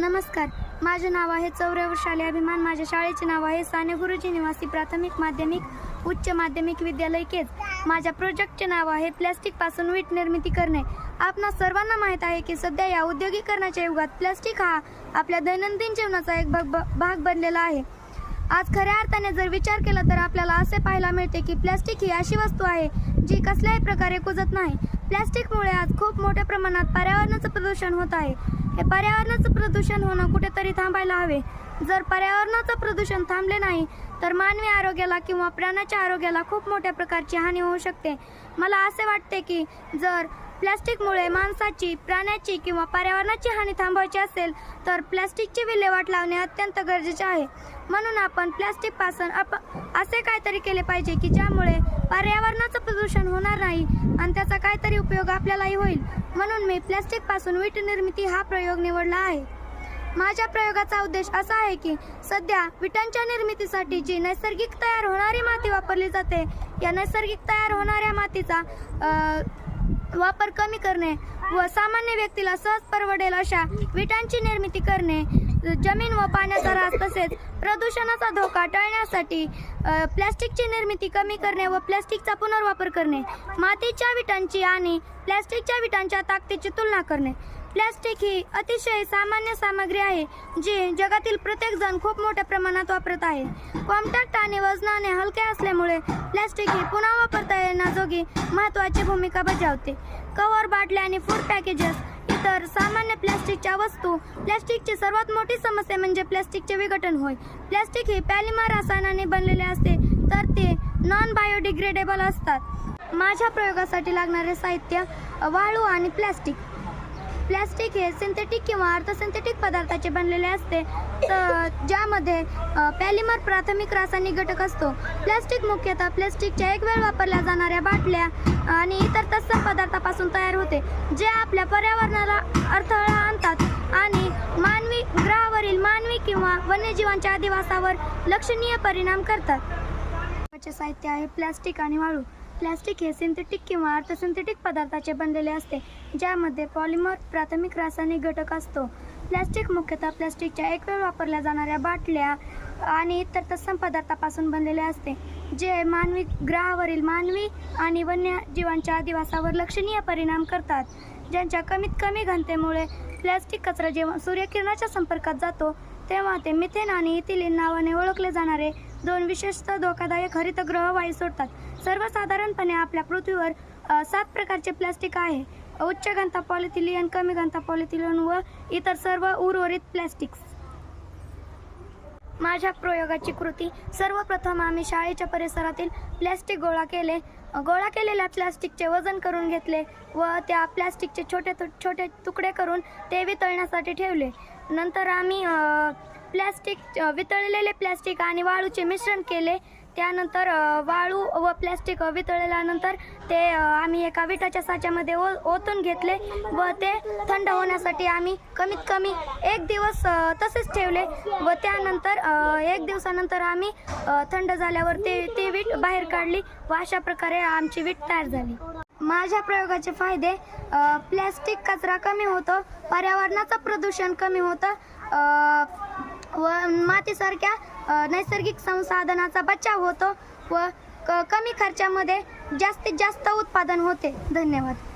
नमस्कार. माझे नाव आहे चौऱ्या वर्षाले अभिमान. माझ्या शाळेचे नाव आहे साने गुरुजी निवासी प्राथमिक माध्यमिक उच्च माध्यमिक विद्यालय केज. माझ्या प्रोजेक्टचे नाव आहे प्लॅस्टिकपासून वीट निर्मिती करणे. आपणा सर्वांना माहीत आहे की सध्या या औद्योगिकरणाच्या युगात प्लॅस्टिक हा आपल्या दैनंदिन जीवनाचा एक भाग भाग बनलेला आहे. आज खऱ्या अर्थाने जर विचार केला तर आपल्याला असे पाहायला मिळते की प्लॅस्टिक ही अशी वस्तू आहे जी कसल्याही प्रकारे कुजत नाही. प्लॅस्टिकमुळे आज खूप मोठ्या प्रमाणात पर्यावरणाचं प्रदूषण होत आहे. हे पर्यावरणाचं प्रदूषण होणं कुठेतरी थांबायला हवे. जर पर्यावरणाचं प्रदूषण थांबले नाही तर मानवी आरोग्याला किंवा प्राण्याच्या आरोग्याला खूप मोठ्या प्रकारची हानी होऊ शकते. मला असे वाटते की जर प्लॅस्टिकमुळे माणसाची प्राण्याची किंवा पर्यावरणाची हानी थांबवायची असेल तर प्लॅस्टिकची विल्हेवाट लावणे अत्यंत गरजेचे आहे. म्हणून आपण प्लॅस्टिकपासून आप असे काहीतरी केले पाहिजे की ज्यामुळे पर्यावरणाचं प्रदूषण होणार नाही आणि त्याचा काहीतरी उपयोग आपल्यालाही होईल. म्हणून मी प्लॅस्टिकपासून वीट निर्मिती हा प्रयोग निवडला आहे. माझ्या प्रयोगाचा उद्देश असा आहे की सध्या विटांच्या निर्मितीसाठी जी नैसर्गिक तयार होणारी माती वापरली जाते या नैसर्गिक तयार होणाऱ्या मातीचा वापर कमी करणे व सामान्य व्यक्तीला सहज परवडेल अशा विटांची निर्मिती करणे जमीन व पाण्याचा ऱ्हास तसेच प्रदूषणाचा धोका टाळण्यासाठी प्लॅस्टिकची निर्मिती कमी करणे व प्लॅस्टिकचा पुनर्वापर करणे मातीच्या विटांची आणि प्लॅस्टिकच्या विटांच्या ताकदीची तुलना करणे. प्लॅस्टिक ही अतिशय सामान्य सामग्री आहे जी जगातील प्रत्येक जण खूप मोठ्या प्रमाणात वापरत आहे. कॉम्पॅक्ट आणि वजनाने हलके असल्यामुळे प्लॅस्टिक ही पुन्हा वापरता येण्याजोगी महत्त्वाची भूमिका बजावते. कवर बाटल्या आणि फूड पॅकेजेस इतर सामान्य प्लॅस्टिकच्या वस्तू प्लॅस्टिकची सर्वात मोठी समस्या म्हणजे प्लॅस्टिकचे विघटन होय. प्लॅस्टिक हे पॅलिमा रसायनाने बनलेले असते तर ते नॉन बायोडिग्रेडेबल असतात. माझ्या प्रयोगासाठी लागणारे साहित्य वाळू आणि प्लॅस्टिक. प्लॅस्टिक हे सिंथेटिक किंवा अर्धसिंथेटिक पदार्थाचे बनलेले असते. तर ज्यामध्ये पॅलिमर प्राथमिक रासायनिक घटक असतो. प्लॅस्टिक मुख्यतः प्लॅस्टिकच्या एक वेळ वापरल्या जाणाऱ्या बाटल्या आणि इतर तत्सम पदार्थापासून तयार होते जे आपल्या पर्यावरणाला अडथळा आणतात. आणि मानवी ग्रहावरील मानवी किंवा वन्यजीवांच्या अधिवासावर लक्षणीय परिणाम करतात. साहित्य आहे प्लॅस्टिक आणि वाळू. प्लॅस्टिक हे सिंथेटिक किंवा अर्धसिंथेटिक पदार्थाचे बनलेले असते ज्यामध्ये पॉलिमर प्राथमिक रासायनिक घटक असतो. प्लॅस्टिक मुख्यतः प्लॅस्टिकच्या एक वेळ वापरल्या जाणाऱ्या बाटल्या आणि इतर तत्सम पदार्थापासून बनलेले असते जे मानवी ग्रहावरील मानवी आणि वन्यजीवांच्या अधिवासावर लक्षणीय परिणाम करतात. ज्यांच्या कमीत कमी घनतेमुळे प्लॅस्टिक कचरा जेव्हा सूर्यकिरणाच्या संपर्कात जातो तेव्हा ते मिथेन आणि इथिलीन नावाने ओळखले जाणारे दोन विशेषतः धोकादायक हरितगृह वायू सोडतात. सर्वसाधारणपणे आपल्या पृथ्वीवर सात प्रकारचे प्लॅस्टिक आहे. उच्च घनता पॉलिथिलियन कमी घनता पॉलिथिलियन व इतर सर्व उर्वरित प्लॅस्टिक्स. माझ्या प्रयोगाची कृती. सर्वप्रथम आम्ही शाळेच्या परिसरातील प्लॅस्टिक गोळा केले. गोळा केलेल्या प्लॅस्टिकचे वजन करून घेतले व त्या प्लॅस्टिकचे छोटे तु- छोटे तुकडे करून ते वितळण्यासाठी ठेवले. नंतर आम्ही प्लॅस्टिक वितळलेले प्लॅस्टिक आणि वाळूचे मिश्रण केले. त्यानंतर वाळू व प्लॅस्टिक वितळल्यानंतर ते आम्ही एका विटाच्या साच्यामध्ये ओ ओतून घेतले व ते थंड होण्यासाठी आम्ही कमीत कमी एक दिवस तसेच ठेवले व त्यानंतर एक दिवसानंतर आम्ही थंड झाल्यावर ते ती वीट बाहेर काढली व अशा प्रकारे आमची वीट तयार झाली. माझ्या प्रयोगाचे फायदे प्लॅस्टिक कचरा कमी होतो पर्यावरणाचं प्रदूषण कमी होतं व मातीसारख्या नैसर्गिक संसाधनाचा बचाव होतो व क कमी खर्चामध्ये जास्तीत जास्त उत्पादन होते. धन्यवाद.